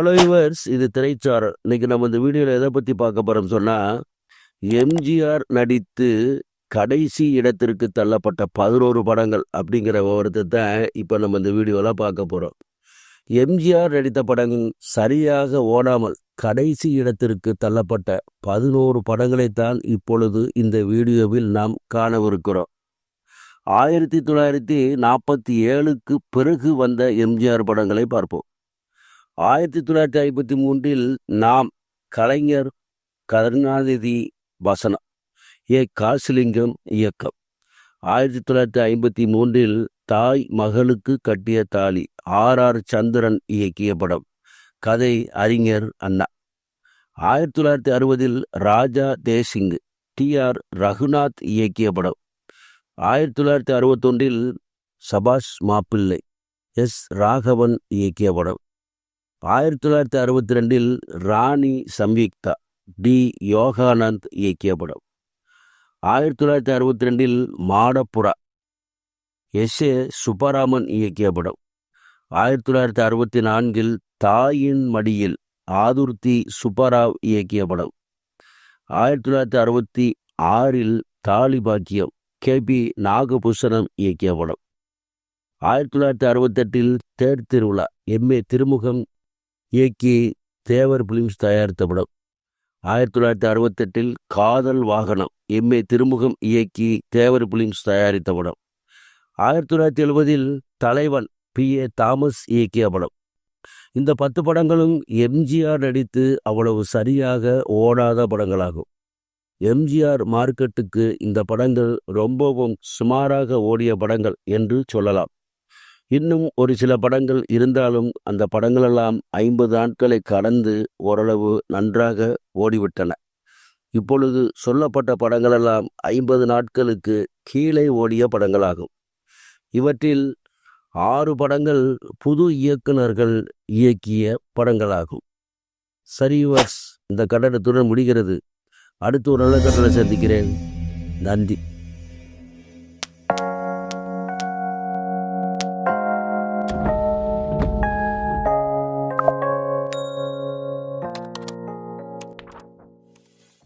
Hello yours இது திரைச்சாரல். இன்னைக்கு நம்ம இந்த வீடியோவில் எதை பற்றி பார்க்க போகிறோம் சொன்னால் எம்ஜிஆர் நடித்து கடைசி இடத்திற்கு தள்ளப்பட்ட பதினோரு படங்கள் அப்படிங்கிற விவரத்தை தான் இப்போ நம்ம இந்த வீடியோவில் பார்க்க போகிறோம் எம்ஜிஆர் நடித்த படங்கள் சரியாக ஓடாமல் கடைசி இடத்திற்கு தள்ளப்பட்ட பதினோரு படங்களைத்தான் இப்பொழுது இந்த வீடியோவில் நாம் காணவிருக்கிறோம். ஆயிரத்தி தொள்ளாயிரத்தி நாற்பத்தி ஏழுக்கு பிறகு வந்த எம்ஜிஆர் படங்களை பார்ப்போம். ஆயிரத்தி தொள்ளாயிரத்தி ஐம்பத்தி மூன்றில் நாம் கலைஞர் கருணாநிதி வசனம் ஏ. காசிலிங்கம் இயக்கம். ஆயிரத்தி தொள்ளாயிரத்தி ஐம்பத்தி மூன்றில் தாய் மகளுக்கு கட்டிய தாலி ஆர். ஆர். சந்திரன் இயக்கிய படம் கதை அறிஞர் அண்ணா. ஆயிரத்தி தொள்ளாயிரத்தி அறுபதில் ராஜா தேசிங் டி. ஆர். ரகுநாத் இயக்கிய படம். ஆயிரத்தி தொள்ளாயிரத்தி அறுபத்தொன்றில் சபாஷ் மாப்பிள்ளை எஸ். ராகவன் இயக்கிய படம். ஆயிரத்தி தொள்ளாயிரத்தி அறுபத்தி ரெண்டில் ராணி சம்யுக்தா டி. யோகானந்த் இயக்கிய படம். ஆயிரத்தி தொள்ளாயிரத்தி அறுபத்தி ரெண்டில் மாடப்புறா எஸ். ஏ. சுப்பராமன் இயக்கிய படம். ஆயிரத்தி தொள்ளாயிரத்தி அறுபத்தி நான்கில் தாயின் மடியில் ஆதுர்த்தி சுப்பராவ் இயக்கிய படம். ஆயிரத்தி தொள்ளாயிரத்தி அறுபத்தி ஆறில் தாலிபாக்கியம் கே. பி. நாகபூஷணம் இயக்கிய படம். ஆயிரத்தி தொள்ளாயிரத்தி அறுபத்தெட்டில் தேர் திருவிழா எம். ஏ. திருமுகம் இயக்கி தேவர் பிலிம்ஸ் தயாரித்த படம் ஆயிரத்தி தொள்ளாயிரத்தி அறுபத்தெட்டில் காதல் வாகனம் எம் ஏ திருமுகம் இயக்கி தேவர் பிலிம்ஸ் தயாரித்த படம் ஆயிரத்தி தொள்ளாயிரத்தி எழுபதில் தலைவன் பி. ஏ. தாமஸ் இயக்கிய படம். இந்த பத்து படங்களும் எம்ஜிஆர் நடித்து அவ்வளவு சரியாக ஓடாத படங்களாகும். எம்ஜிஆர் மார்க்கெட்டுக்கு இந்த படங்கள் ரொம்பவும் சுமாராக ஓடிய படங்கள் என்று சொல்லலாம். இன்னும் ஒரு சில படங்கள் இருந்தாலும் அந்த படங்களெல்லாம் ஐம்பது நாட்களை கடந்து ஓரளவு நன்றாக ஓடிவிட்டன. இப்பொழுது சொல்லப்பட்ட படங்களெல்லாம் ஐம்பது நாட்களுக்கு கீழே ஓடிய படங்களாகும். இவற்றில் ஆறு படங்கள் புது இயக்குனர்கள் இயக்கிய படங்களாகும். சரிவர்ஸ் இந்த கட்டடத்துடன் முடிகிறது. அடுத்து ஒரு நல்ல கட்டளை சந்திக்கிறேன். நன்றி.